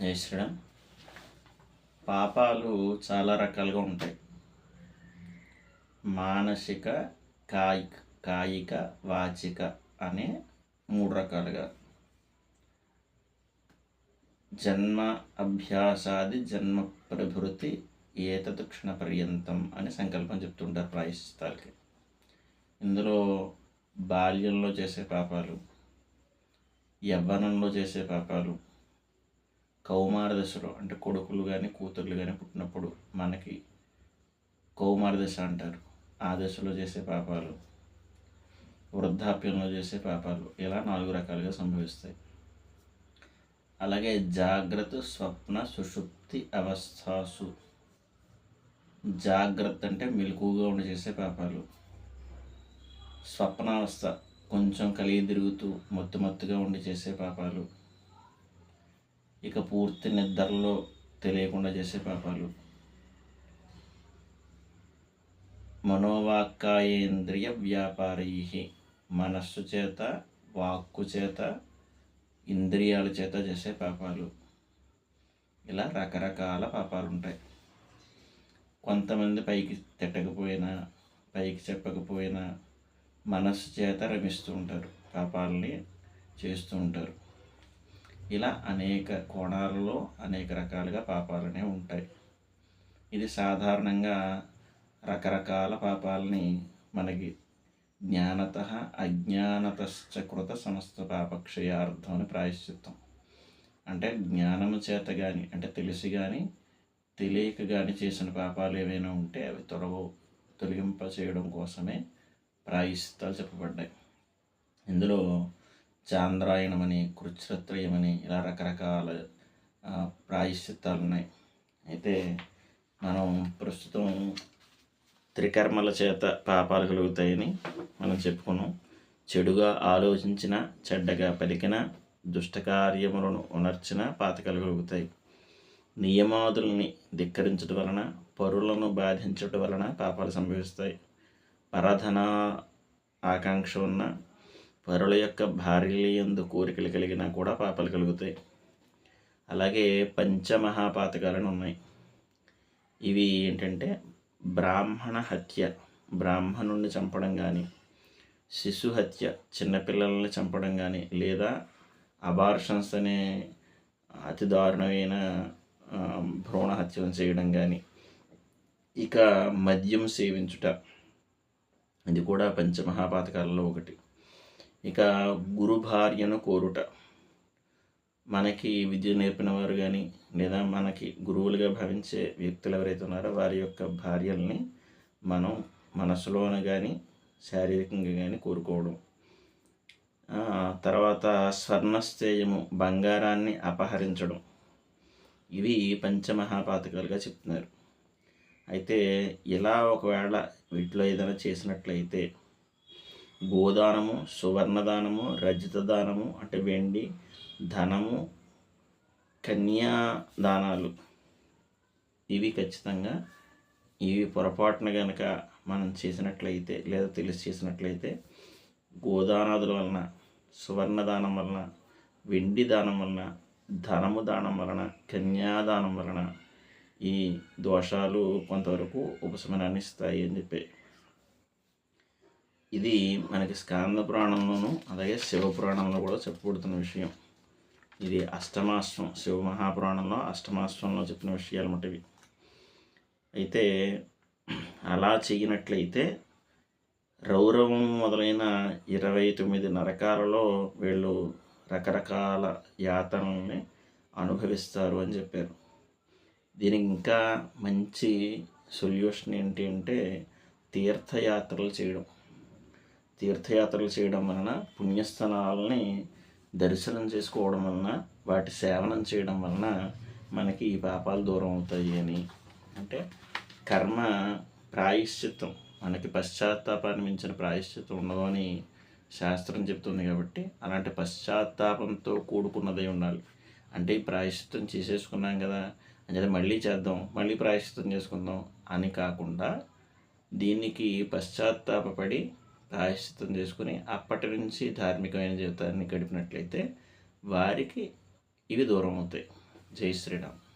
జై శ్రీరామ్. పాపాలు చాలా రకాలుగా ఉంటాయి. మానసిక కాయిక కాయిక వాచిక అనే మూడు రకాలుగా. జన్మ అభ్యాసాది జన్మ ప్రభృతి ఏతత్ క్షణ పర్యంతం అని సంకల్పం చెప్తుంటారు ప్రాయశ్చిత్తాలకి. ఇందులో బాల్యంలో చేసే పాపాలు యవ్వనంలో చేసే పాపాలు కౌమార దశలో అంటే కొడుకులు కానీ కూతుర్లు కానీ పుట్టినప్పుడు మనకి కౌమార దశ అంటారు. ఆ దశలో చేసే పాపాలు వృద్ధాప్యంలో చేసే పాపాలు ఇలా నాలుగు రకాలుగా సంభవిస్తాయి. అలాగే జాగ్రత్త స్వప్న సుషుప్తి అవస్థాసు. జాగ్రత్త అంటే మెలకుగా ఉండి చేసే పాపాలు. స్వప్నావస్థ కొంచెం కలిగి తిరుగుతూ మొత్తు మొత్తుగా ఉండి చేసే పాపాలు. ఇక పూర్తి నిద్రలో తెలియకుండా చేసే పాపాలు. మనోవాక్కాయేంద్రియ వ్యాపారై మనస్సు చేత వాక్కు చేత ఇంద్రియాల చేత చేసే పాపాలు. ఇలా రకరకాల పాపాలు ఉంటాయి కొంతమంది పైకి తిట్టకపోయినా పైకి చెప్పకపోయినా మనస్సు చేత రమిస్తూ ఉంటారు. పాపాలని చేస్తూ ఉంటారు. ఇలా అనేక కోణాలలో అనేక రకాలుగా పాపాలనే ఉంటాయి. ఇది సాధారణంగా రకరకాల పాపాలని మనకి జ్ఞానత అజ్ఞానతశ్చ కృత సమస్త పాపక్షయార్థం అని ప్రాయశ్చిత్తం. అంటే జ్ఞానము చేత కానీ అంటే తెలిసి కానీ తెలియక కానీ చేసిన పాపాలు ఏవైనా ఉంటే అవి తొలగ తొలగింప చేయడం కోసమే ప్రాయశ్చిత్తాలు చెప్పబడ్డాయి. ఇందులో చాంద్రాయణమని కృచ్ఛత్రయమని ఇలా రకరకాల ప్రాయశ్చిత్తాలు ఉన్నాయి అయితే మనం ప్రస్తుతం త్రికర్మల చేత పాపాలు కలుగుతాయని మనం చెప్పుకున్నాం. చెడుగా ఆలోచించిన చెడ్డగా పలికిన దుష్టకార్యములను ఉనర్చిన పాతకాలు కలుగుతాయి. నియమాదుల్ని ధిక్కరించడం వలన పరులను బాధించడం వలన పాపాలు సంభవిస్తాయి. పరధన ఆకాంక్ష ఉన్న పరుల యొక్క భార్యలందు కోరికలు కలిగినా కూడా పాపాలు కలుగుతాయి. అలాగే పంచమహాపాతకాలను ఉన్నాయి. ఇవి ఏంటంటే బ్రాహ్మణ హత్య బ్రాహ్మణుణ్ణి చంపడం కానీ శిశు హత్య చిన్నపిల్లల్ని చంపడం కానీ లేదా అబార్షన్స్ అనే అతి దారుణమైన భ్రూణ హత్యలను చేయడం కానీ ఇక మద్యం సేవించుట. ఇది కూడా పంచమహాపాతకాలలో ఒకటి. ఇక గురు భార్యను కోరుట. మనకి విద్య నేర్పిన వారు కానీ లేదా మనకి గురువులుగా భావించే వ్యక్తులు ఎవరైతే ఉన్నారో వారి యొక్క భార్యల్ని మనం మనసులోన కానీ శారీరకంగా కానీ కోరుకోవడం. తర్వాత స్వర్ణస్థేయము బంగారాన్ని అపహరించడం. ఇవి పంచమహాపాతకాలుగా చెప్తున్నారు. అయితే ఇలా ఒకవేళ వీటిలో ఏదైనా చేసినట్లయితే గోదానము సువర్ణదానము రజిత దానము అంటే వెండి ధనము కన్యాదానాలు. ఇవి ఖచ్చితంగా ఇవి పొరపాటున కనుక మనం చేసినట్లయితే లేదా తెలిసి చేసినట్లయితే గోదానాదుల వలన సువర్ణదానం వలన వెండి దానం వలన ధనము దానం వలన కన్యాదానం వలన ఈ దోషాలు కొంతవరకు ఉపశమనాన్ని ఇస్తాయి అని చెప్పి ఇది మనకి స్కాంద పురాణంలోనూ అలాగే శివపురాణంలో కూడా చెప్పబడుతున్న విషయం. ఇది అష్టమాశ్వం శివ మహాపురాణంలో అష్టమాశ్వంలో చెప్పిన విషయాలు మటివి. అయితే అలా చేయనట్లయితే రౌరవం మొదలైన ఇరవై తొమ్మిది నరకాలలో వీళ్ళు రకరకాల యాతనల్ని అనుభవిస్తారు అని చెప్పారు. దీనికి ఇంకా మంచి సొల్యూషన్ ఏంటి అంటే తీర్థయాత్రలు చేయడం. తీర్థయాత్రలు చేయడం వలన పుణ్యస్థలాలని దర్శనం చేసుకోవడం వలన వాటి సేవనం చేయడం వలన మనకి ఈ పాపాలు దూరం అవుతాయి అని. అంటే కర్మ ప్రాయశ్చిత్తం మనకి పశ్చాత్తాపాన్ని మించిన ప్రాయశ్చిత్తం ఉండదు అని శాస్త్రం చెప్తుంది కాబట్టి అలాంటి పశ్చాత్తాపంతో కూడుకున్నదే ఉండాలి. అంటే ఈ ప్రాయశ్చిత్తం చేసేసుకున్నాం కదా అంటే మళ్ళీ చేద్దాం మళ్ళీ ప్రాయశ్చిత్తం చేసుకుందాం అని కాకుండా దీనికి పశ్చాత్తాపడి ప్రాయశ్చిత్తం చేసుకుని అప్పటి నుంచి ధార్మికమైన జీవితాన్ని గడిపినట్లయితే వారికి ఇవి దూరం అవుతాయి. జై శ్రీరామ్.